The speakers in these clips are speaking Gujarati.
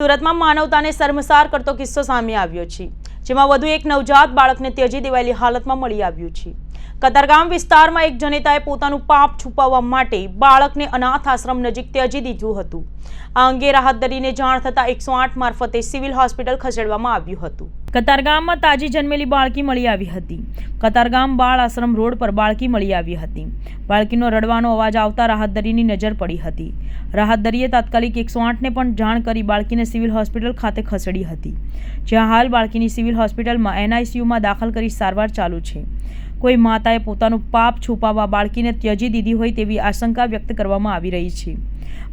સુરતમાં માનવતાને શર્મસાર કરતો કિસ્સો સામે આવ્યો છે, જેમાં વધુ એક નવજાત બાળકને ત્યજી દેવાયેલી હાલતમાં મળી આવ્યું છે. કતારગામ વિસ્તારમાં એક જનેતાએ પોતાનું પાપ છુપાવવા માટે બાળકને અનાથ આશ્રમ નજીક ત્યજી દીધું હતું. આ અંગે રાહત દરીને જાણ થતાં એકસો આઠ મારફતે સિવિલ હોસ્પિટલ ખસેડવામાં આવ્યું હતું. કતારગામમાં તાજી જન્મેલી બાળકી મળી આવી હતી. કતારગામ બાળ આશ્રમ રોડ પર બાળકી મળી આવી હતી. બાળકીનો રડવાનો અવાજ આવતા રાહતદરીની નજર પડી હતી. રાહતદરીએ તાત્કાલિક એકસો આઠને પણ જાણ કરી બાળકીને સિવિલ હોસ્પિટલ ખાતે ખસેડી હતી. જ્યાં હાલ બાળકીની સિવિલ હોસ્પિટલમાં એનઆઈસીયુમાં દાખલ કરી સારવાર ચાલુ છે. કોઈ માતાએ પોતાનું પાપ છુપાવવા બાળકીને ત્યજી દીધી હોય તેવી આશંકા વ્યક્ત કરવામાં આવી રહી છે.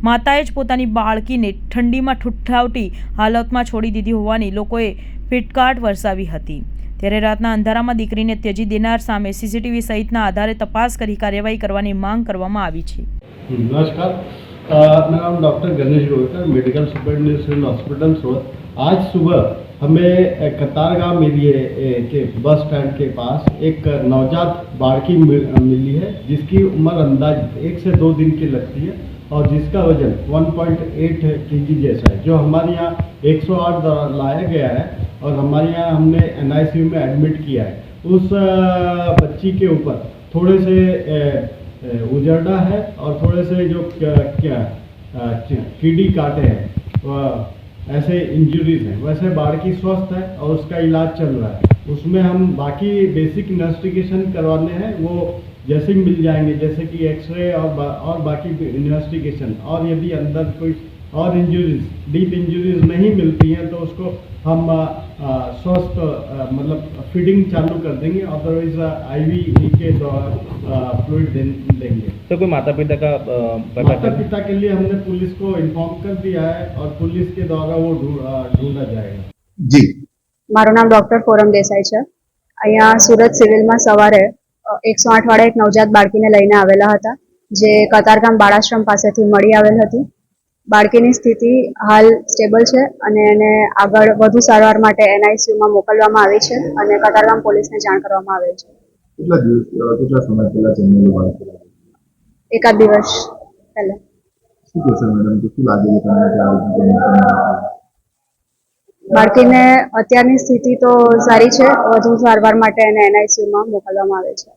માતાએ જ પોતાની બાળકીને ઠંડીમાં ઠુઠ્ઠાવટી હાલતમાં છોડી દીધી હોવાની લોકોએ ફિટકાટ વરસાવી હતી. ત્યારે રાતના અંધારામાં દીકરીને ત્યજી દેનાર સામે સીસીટીવી સહિતના આધારે તપાસ કરી કાર્યવાહી કરવાની માંગ કરવામાં આવી છે. નમસ્કાર. मेरा नाम doctor Ganesh Goykar medical superintendent hospital Surat. आज सुबह हमें कतारगाम एरिए के बस स्टैंड के पास एक नवजात बाड़की मिली है, जिसकी उम्र अंदाज एक से दो दिन की लगती है और जिसका वज़न 1.8 केजी जैसा है, जो हमारे यहाँ 108 द्वारा लाया गया है और हमारे यहाँ हमने एनआईसीयू में एडमिट किया है। उस बच्ची के ऊपर थोड़े से उजरडा है और थोड़े से जो क्या, क्या कीड़ी काटे हैं ऐसे इंजरीज हैं। वैसे बाढ़ की स्वस्थ है और उसका इलाज चल रहा है। उसमें हम बाकी बेसिक इन्वेस्टिगेशन करवाने हैं वो जैसे ही मिल जाएँगे जैसे कि एक्सरे और बा, और बाकी इन्वेस्टिगेशन और यदि अंदर कोई और इंजरीज डीप इंजरीज नहीं मिलती हैं तो उसको हम स्वस्थ मतलब फीडिंग चालू कर देंगे अदरवाइज आईवी के द्वारा फ्लूइड देंगे तो कोई माता पिता का अ, पता माता कर पिता के लिए हमने पुलिस को इन्फॉर्म कर दिया है और पुलिस के द्वारा वो ढूंढ- अ, ढूंढा जाएगा જી મારું નામ ડૉક્ટર ફોરમ દેસાઈ છે અહીંયા સુરત સિવિલમાં સવારે એકસો આઠ વાળા એક નવજાત બાળકીને લઈને આવેલા હતા જે કતારગામ બાળાશ્રમ પાસેથી મળી આવેલ હતી બાળકીની સ્થિતિ હાલ સ્ટેબલ છે અને એને આગળ વધુ સારવાર માટે એનઆઈસીયુમાં મોકલવામાં આવી છે અને કતારગામ પોલીસને જાણ કરવામાં આવેલ છે. એકાદ દિવસ પહેલા. બાળકીને અત્યારની સ્થિતિ તો સારી છે. વધુ સારવાર માટે એને એનઆઈસીયુમાં મોકલવામાં આવે છે.